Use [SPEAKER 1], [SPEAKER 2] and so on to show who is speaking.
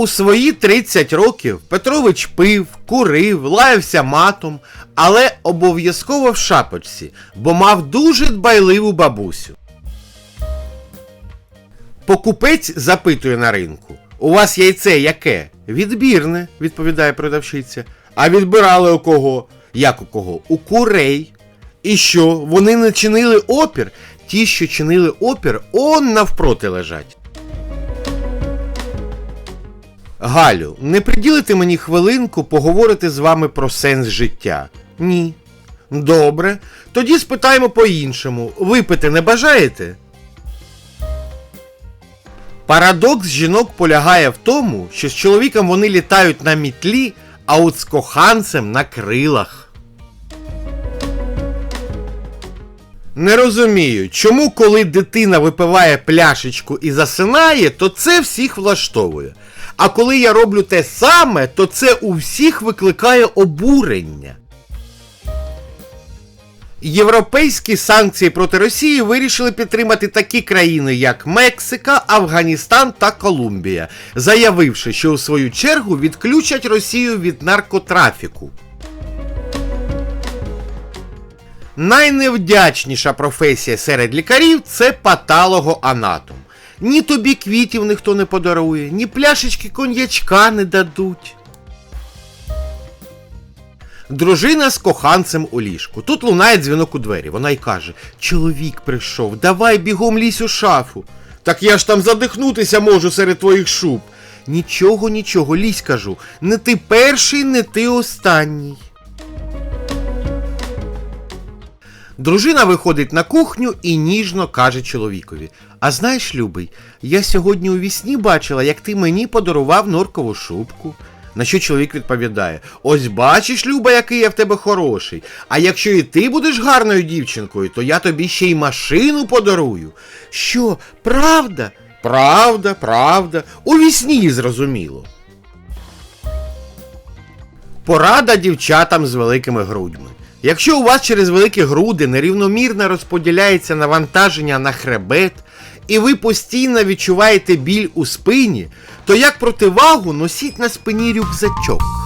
[SPEAKER 1] У свої 30 років Петрович пив, курив, лаявся матом, але обов'язково в шапочці, бо мав дуже дбайливу бабусю. Покупець запитує на ринку: У вас яйце яке? Відбірне, відповідає продавщиця. А відбирали у кого? Як у кого? У курей. І що? Вони не чинили опір? Ті, що чинили опір, он навпроти лежать. Галю, не приділите мені хвилинку поговорити з вами про сенс життя? Ні. Добре. Тоді спитаємо по-іншому. Випити не бажаєте? Парадокс жінок полягає в тому, що з чоловіком вони літають на мітлі, а от з коханцем на крилах. Не розумію, чому коли дитина випиває пляшечку і засинає, то це всіх влаштовує. А коли я роблю те саме, то це у всіх викликає обурення. Європейські санкції проти Росії вирішили підтримати такі країни, як Мексика, Афганістан та Колумбія, заявивши, що у свою чергу відключать Росію від наркотрафіку. Найневдячніша професія серед лікарів це патологоанатом. Ні тобі квітів ніхто не подарує, ні пляшечки коньячка не дадуть. Дружина з коханцем у ліжку. Тут лунає дзвінок у двері. Вона й каже: Чоловік прийшов, давай бігом лізь у шафу. Так я ж там задихнутися можу серед твоїх шуб. Нічого, нічого, лізь кажу. Не ти перший, не ти останній. Дружина виходить на кухню і ніжно каже чоловікові: А знаєш, любий, я сьогодні у вісні бачила, як ти мені подарував норкову шубку. На що чоловік відповідає: Ось бачиш, Люба, який я в тебе хороший. А якщо і ти будеш гарною дівчинкою, то я тобі ще й машину подарую. Що, правда? Правда, правда. У вісні зрозуміло. Порада дівчатам з великими грудьми. Якщо у вас через великі груди нерівномірно розподіляється навантаження на хребет, і ви постійно відчуваєте біль у спині, то як противагу носіть на спині рюкзачок.